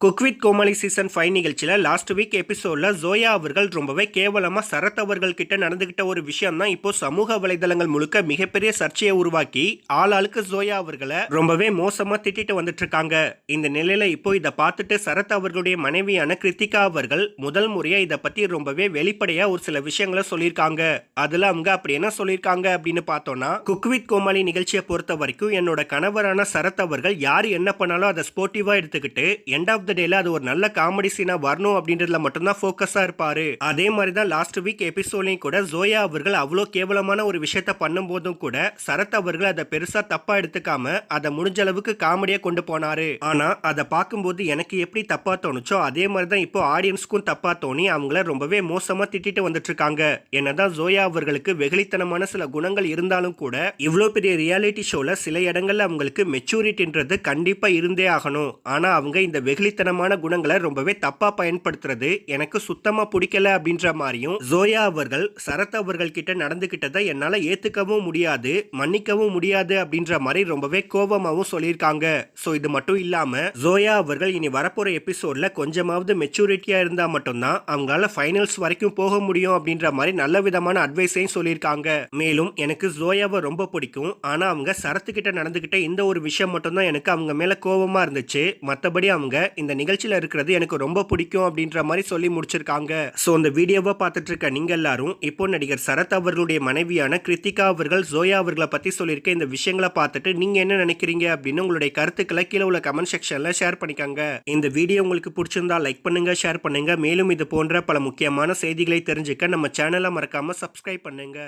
Cook with Comali season five நிகழ்ச்சியில் last week எபிசோடில் ஜோயா அவர்கள் ரொம்பவே கேவலமாக சரத் அவர்கள் நடந்துக்கிட்ட ஒரு விஷயம் தான் இப்போ சமூக வலைதளங்கள் முழுக்க மிகப்பெரிய சர்ச்சையை உருவாக்கி ஆளாளுக்கு ஜோயா அவர்களை ரொம்பவே மோசமாக திட்டிட்டு வந்துட்டு இருக்காங்க. இந்த நிலையில் இப்போ இதை பார்த்துட்டு சரத் அவர்களுடைய மனைவியான கிருத்திகா அவர்கள் முதல் முறையாக இதை பற்றி ரொம்பவே வெளிப்படையாக ஒரு சில விஷயங்களை சொல்லியிருக்காங்க. அதில் அவங்க அப்படி என்ன சொல்லியிருக்காங்க அப்படின்னு பார்த்தோம்னா குக்வித் கோமாளி நிகழ்ச்சியை பொறுத்த வரைக்கும் என்னோட கணவரான சரத் அவர்கள் யார் என்ன பண்ணாலும் அதை ஸ்போர்ட்டிவாக எடுத்துக்கிட்டு எண்ட் ஆஃப் த டேல அது ஒரு நல்ல காமெடி சீனா வரணும் அப்படின்றதுல மட்டும்தான் ஃபோக்கஸா இருப்பாரு. அதே மாதிரி தான் லாஸ்ட் வீக் எபிசோட்லையும் கூட ஜோயா அவர்கள் அவ்வளோ கேவலமான ஒரு விஷயத்த பண்ணும்போதும் கூட சரத் அவர்கள் அதை பெருசா தப்பா எடுத்துக்காம அதை முடிஞ்ச அளவுக்கு காமெடியா கொண்டு போனாரு. ஆனா அதை பார்க்கும்போது எனக்கு எப்படி தப்பா தோணுச்சோ அதே மாதிரி தான் இப்போ ஆடியன்ஸ்க்கும் தப்பா தோணி அவங்கள ரொம்பவே மோசமா திட்டிட்டு வந்துட்டு இருக்காங்க என்னதான் ஜோயா அவர்களுக்கு வெகுளித்தனமான சில குணங்கள் இருந்தாலும் கூட இவ்வளோ பெரிய ரியாலிட்டி ஷோல சில இடங்கள்ல அவங்களுக்கு மெச்சூரிட்டின்றது கண்டிப்பா இருந்தே ஆகணும். ஆனா அவங்க இந்த வெகுளித்தனமான குணங்களை ரொம்பவே தப்பா பயன்படுத்துறது எனக்கு சுத்தமா பிடிக்கல அப்படின்ற மாதிரியும் ஜோயா அவர்கள் சரத் அவர்கள் கிட்ட நடந்துகிட்டதை என்னால ஏத்துக்கவும் முடியாது மன்னிக்கவும் முடியாது அப்படின்ற மாதிரி ரொம்பவே கோபமாவும் சொல்லியிருக்காங்க. ஸோ இது மட்டும் இல்லாம ஜோயா அவர்கள் இனி வரப்போற எபிசோட்ல கொஞ்சமாவது மெச்சூரிட்டியா இருந்தா மட்டும்தான் அவங்களால ஃபைனல்ஸ் வரைக்கும் போக முடியும் அப்படின்ற மாதிரி நல்ல விதமான அட்வைஸையும் சொல்லியிருக்காங்க. மேலும் எனக்கு ஜோயாவை ரொம்ப பிடிக்கும். ஆனா அவங்க சரத்து கிட்ட நடந்துகிட்ட இந்த ஒரு விஷயம் மட்டும்தான் எனக்கு அவங்க மேல கோபமா இருந்துச்சு. மற்றபடி அவங்க இந்த இந்த நிகழ்ச்சியில் இருக்கிறது எனக்கு ரொம்ப பிடிக்கும் அப்படின்ற மாதிரி சொல்லி முடிச்சிருக்காங்க. ஸோ இந்த வீடியோவை பார்த்துட்டு இருக்க நீங்க எல்லாரும் இப்போ நடிகர் சரத் அவர்களுடைய மனைவியான கிருத்திகா அவர்கள் ஜோயா அவர்களை பற்றி சொல்லியிருக்க இந்த விஷயங்களை பார்த்துட்டு நீங்கள் என்ன நினைக்கிறீங்க அப்படின்னு உங்களுடைய கருத்துக்களை கீழே உள்ள கமெண்ட் செக்ஷனில் ஷேர் பண்ணிக்கோங்க. இந்த வீடியோ உங்களுக்கு பிடிச்சிருந்தா லைக் பண்ணுங்க ஷேர் பண்ணுங்க. மேலும் இது போன்ற பல முக்கியமான செய்திகளை தெரிஞ்சுக்க நம்ம சேனலை மறக்காமல் சப்ஸ்கிரைப் பண்ணுங்க.